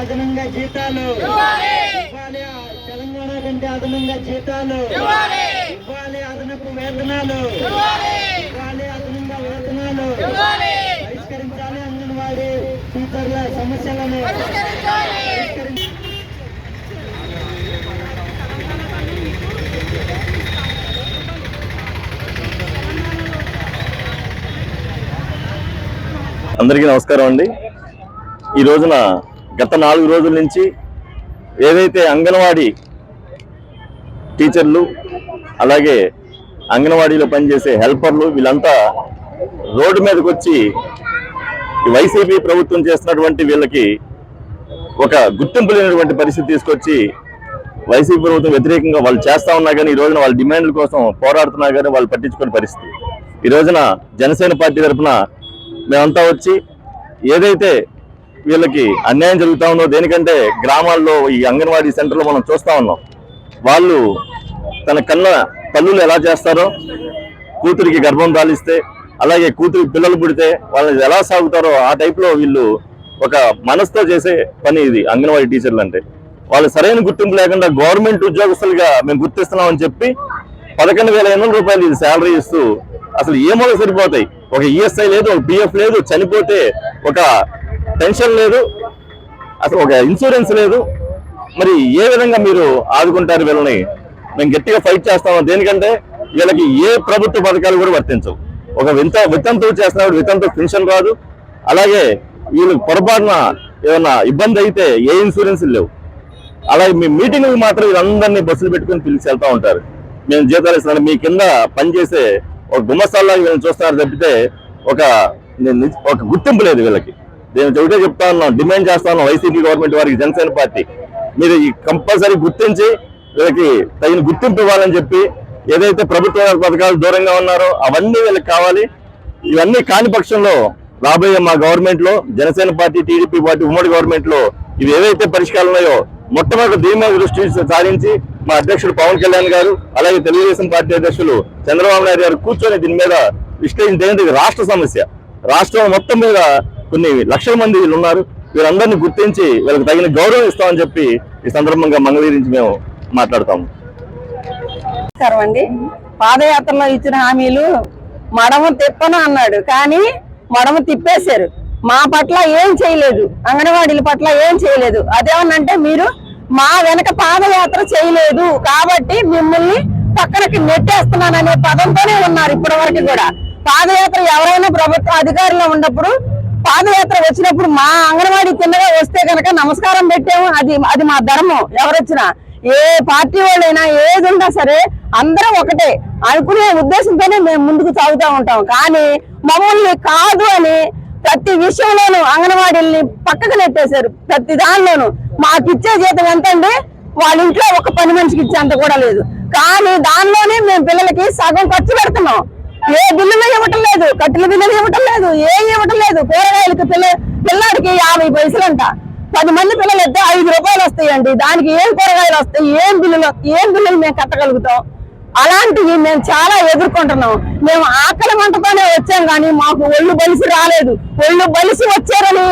అదనంగా జీతాలు ఇవ్వాలి. తెలంగాణ కంటే అదనంగా జీతాలు ఇవ్వాలి. అదనపు వేతనాలు ఇవ్వాలి. అదనంగా వేతనాలు పరిష్కరించాలి అంగన్వాడీ టీచర్ల సమస్యలను పరిష్కరించాలి అందరికీ నమస్కారం అండి. ఈ రోజున గత నాలుగు రోజుల నుంచి ఏదైతే అంగన్వాడీ టీచర్లు అలాగే అంగన్వాడీలో పనిచేసే హెల్పర్లు వీళ్ళంతా రోడ్డు మీదకి వచ్చి వైసీపీ ప్రభుత్వం చేస్తున్నటువంటి వీళ్ళకి ఒక గుర్తింపు లేనటువంటి పరిస్థితి తీసుకొచ్చి వైసీపీ ప్రభుత్వం వ్యతిరేకంగా వాళ్ళు చేస్తా ఉన్నా కానీ ఈ రోజున వాళ్ళ డిమాండ్ల కోసం పోరాడుతున్నా కానీ వాళ్ళు పట్టించుకునే పరిస్థితి. ఈ రోజున జనసేన పార్టీ తరఫున మేమంతా వచ్చి ఏదైతే వీళ్ళకి అన్యాయం జరుగుతా ఉందో దేనికంటే గ్రామాల్లో ఈ అంగన్వాడీ సెంటర్లో మనం చూస్తా ఉన్నాం. వాళ్ళు తన కన్న తల్లులు ఎలా చేస్తారో కూతురికి గర్భం దాలిస్తే అలాగే కూతురు పిల్లలు పుడితే వాళ్ళని ఎలా సాగుతారో ఆ టైప్లో వీళ్ళు ఒక మనసుతో చేసే పని ఇది అంగన్వాడీ టీచర్లు అంటే. వాళ్ళు సరైన గుర్తింపు లేకుండా గవర్నమెంట్ ఉద్యోగస్తులుగా మేము గుర్తిస్తున్నామని చెప్పి పదకొండు వేల ఎనిమిది రూపాయలు ఇది శాలరీ ఇస్తూ అసలు ఏమో సరిపోతాయి? ఒక ఈఎస్ఐ లేదు ఒక పిఎఫ్ లేదు చనిపోతే ఒక పెన్షన్ లేదు. అసలు ఒక ఇన్సూరెన్స్ లేదు. మరి ఏ విధంగా మీరు ఆదుకుంటారు వీళ్ళని? మేము గట్టిగా ఫైట్ చేస్తాము? దేనికంటే వీళ్ళకి ఏ ప్రభుత్వ పథకాలు కూడా వర్తించవు. ఒక వింత వితంతు చేస్తున్నప్పుడు వితంతు పెన్షన్ రాదు. అలాగే వీళ్ళకి పొరపాటున ఏమన్నా ఇబ్బంది అయితే ఏ ఇన్సూరెన్స్ లేవు. అలాగే మీ మీటింగ్కి మాత్రం వీళ్ళందరినీ బస్సులు పెట్టుకుని పిలిచి వెళ్తూ ఉంటారు. మేము జీతాలు ఇస్తున్నాం. మీ కింద పనిచేసే ఒక గుమ్మస్తాల్లో వీళ్ళని చూస్తున్నారు తప్పితే ఒక ఒక గుర్తింపు లేదు వీళ్ళకి. నేను చోటే చెప్తా ఉన్నాం డిమాండ్ చేస్తా ఉన్నాం వైసీపీ గవర్నమెంట్ వారికి జనసేన పార్టీ. మీరు ఈ కంపల్సరీ గుర్తించి వీళ్ళకి తగిన గుర్తింపు ఇవ్వాలని చెప్పి ఏదైతే ప్రభుత్వ పథకాలు దూరంగా ఉన్నారో అవన్నీ వీళ్ళకి కావాలి. ఇవన్నీ కాని పక్షంలో రాబోయే మా గవర్నమెంట్లో జనసేన పార్టీ టీడీపీ పార్టీ ఉమ్మడి గవర్నమెంట్లో ఇవి ఏవైతే పరిష్కారాలు ఉన్నాయో మొట్టమొదటి దీని మీద దృష్టి సారించి మా అధ్యక్షుడు పవన్ కళ్యాణ్ గారు అలాగే తెలుగుదేశం పార్టీ అధ్యక్షులు చంద్రబాబు నాయుడు గారు కూర్చొని దీని మీద విశ్లేషించి రాష్ట్ర సమస్య. రాష్ట్రం మొత్తం మీద కొన్ని లక్షల మంది వీళ్ళు ఉన్నారు. వీరందరినీ గుర్తించి వీళ్ళకి తగిన గౌరవం ఇస్తామని చెప్పి ఈ సందర్భంగా మంగళగిరించి మేము మాట్లాడతాము. నమస్కారం అండి పాదయాత్రలో ఇచ్చిన హామీలు మడమ తిప్పను అన్నాడు. కానీ మడమ తిప్పేశారు. మా పట్ల ఏం చేయలేదు. అంగన్వాడీల పట్ల ఏం చేయలేదు. అదేమనంటే మీరు మా వెనక పాదయాత్ర చేయలేదు. కాబట్టి మిమ్మల్ని పక్కనకి నెట్టేస్తున్నాననే పదంతోనే ఉన్నారు ఇప్పటి వరకు కూడా. పాదయాత్ర ఎవరైనా ప్రభుత్వ అధికారంలో ఉన్నప్పుడు పాదయాత్ర వచ్చినప్పుడు మా అంగన్వాడీ కిందగా వస్తే కనుక నమస్కారం పెట్టాము. అది అది మా ధర్మం. ఎవరొచ్చినా ఏ పార్టీ వాళ్ళైనా ఏది ఉన్నా సరే అందరం ఒకటే. అనుకునే ఉద్దేశంతోనే మేము ముందుకు సాగుతూ ఉంటాం. కానీ మమ్మల్ని కాదు అని ప్రతి విషయంలోనూ అంగన్వాడీల్ని పక్కకు నెట్టేశారు. ప్రతి దానిలోనూ. మాకు ఇచ్చే జీతం ఎంత అండి? వాళ్ళ ఇంట్లో ఒక పని మనిషికి ఇచ్చేంత కూడా లేదు. కానీ దానిలోనే మేము పిల్లలకి సగం ఖర్చు పెడుతున్నాం. ఏ బిల్లులు ఇవ్వటం లేదు. కట్టెల బిల్లులు ఇవ్వటం లేదు. ఏం ఇవ్వటం లేదు. కూరగాయలకు పిల్ల పిల్లాడికి యాభై పైసలంట. పది మంది పిల్లలు అయితే ఐదు రూపాయలు వస్తాయండి. దానికి ఏం కూరగాయలు వస్తాయి ఏం బిల్లులు ఏం బిల్లులు మేము కట్టగలుగుతాం? అలాంటివి మేము చాలా ఎదుర్కొంటున్నాం. మేము ఆకలి మంటతోనే వచ్చాం కానీ మాకు ఒళ్ళు బలిసి రాలేదు. ఒళ్ళు బలిసి వచ్చారని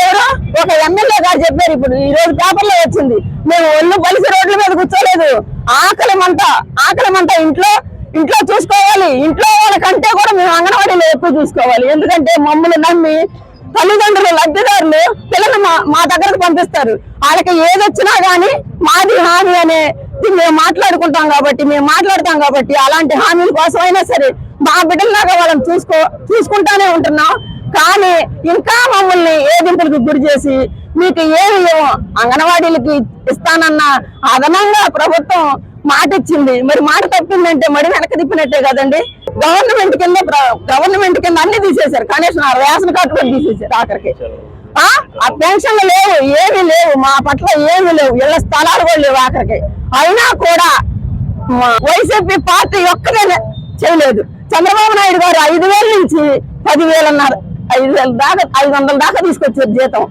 ఎవరో ఒక ఎమ్మెల్యే గారు చెప్పారు. ఇప్పుడు ఈ రోజు పేపర్లో వచ్చింది. మేము ఒళ్ళు బలిసి రోడ్ల మీద కూర్చోలేదు. ఆకలి మంట ఆకలి మంట ఇంట్లో ఇంట్లో చూసుకోవాలి. ఇంట్లో వాళ్ళకంటే కూడా మేము అంగన్వాడీలో ఎక్కువ చూసుకోవాలి. ఎందుకంటే మమ్మల్ని నమ్మి తల్లిదండ్రులు లబ్ధిదారులు పిల్లలు మా మా దగ్గరకు పంపిస్తారు. వాళ్ళకి ఏది వచ్చినా గానీ మాది హామీ అనే మేము మాట్లాడుకుంటాం కాబట్టి మేము మాట్లాడతాం కాబట్టి అలాంటి హామీల కోసమైనా సరే మా బిడ్డలాగా వాళ్ళని చూసుకో చూసుకుంటానే ఉంటున్నాం. కానీ ఇంకా మమ్మల్ని ఏదింపులకు గురి చేసి మీకు ఏమి అంగన్వాడీలకి ఇస్తానన్న అదనంగా ప్రభుత్వం మాట ఇచ్చింది. మరి మాట తప్పిందంటే మరి వెనక తిప్పినట్టే కదండి. గవర్నమెంట్ కింద గవర్నమెంట్ కింద అన్ని తీసేశారు. కనీసం ఆ రేషన్ కార్డు కూడా తీసేశారు ఆఖరికి. ఆ? ఆ పెన్షన్లు లేవు ఏమీ లేవు మా పట్ల ఏమీ లేవు. ఇళ్ళ స్థలాలు కూడా లేవు ఆఖరికి. అయినా కూడా మా వైసీపీ పార్టీ ఒక్కదే చేయలేదు. చంద్రబాబు నాయుడు గారు ఐదు వేల నుంచి పదివేలు అన్నారు. ఐదు వేల దాకా ఐదు వందల దాకా తీసుకొచ్చారు జీతం.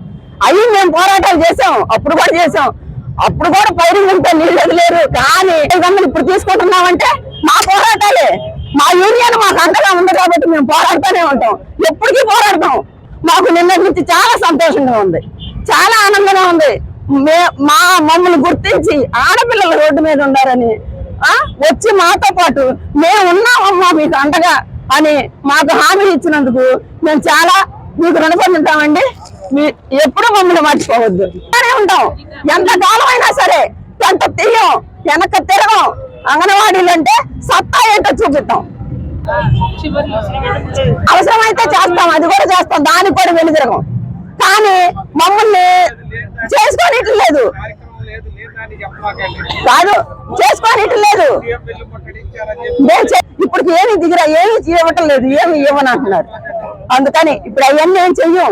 అవి మేము పోరాటాలు చేసాం అప్పుడు కూడా చేసాం అప్పుడు కూడా పైరు ఉంటే నీళ్ళు వదిలేరు. కానీ ఐదు వందలు ఇప్పుడు తీసుకుంటున్నామంటే మా పోరాటాలే. మా యూనియన్ మాకు అంతగా ఉంది కాబట్టి మేము పోరాడుతూనే ఉంటాం. ఎప్పటికీ పోరాడతాం. మాకు నిన్నటి నుంచి చాలా సంతోషంగా ఉంది. చాలా ఆనందంగా ఉంది. మే మా మమ్మల్ని గుర్తించి ఆడపిల్లలు రోడ్డు మీద ఉన్నారని ఆ వచ్చి మాతో పాటు మేము ఉన్నామమ్మా మీకు అండగా అని మాకు హామీ ఇచ్చినందుకు మేము చాలా మీకు రుణపడి ఉంటామండి. మీ ఎప్పుడు మమ్మల్ని మర్చిపోవద్దు. ఉంటాం. ఎంత కాలం అయినా సరే ఎంత తీయం వెనక తిరగం అంగన్వాడీలు అంటే సత్తా ఏంటో చూపిస్తాం అవసరమైతే చేస్తాం అది కూడా చేస్తాం దానికి కూడా వెళ్ళి తిరగం కానీ మమ్మల్ని చేసుకోనిట్లు లేదు కార్యక్రమం లేదు లేదని చెప్పమాకండి కాదు చేసుకోనిట్లు లేదు సీఎం బిల్లు ముట్టడించారని చెప్పి నేను చే- ఇప్పుడు ఏమి దిగిరా ఏమి ఇవ్వటం లేదు ఏమి ఇవ్వను అంటున్నారు అందుకని ఇప్పుడు అవన్నీ ఏం చెయ్యం?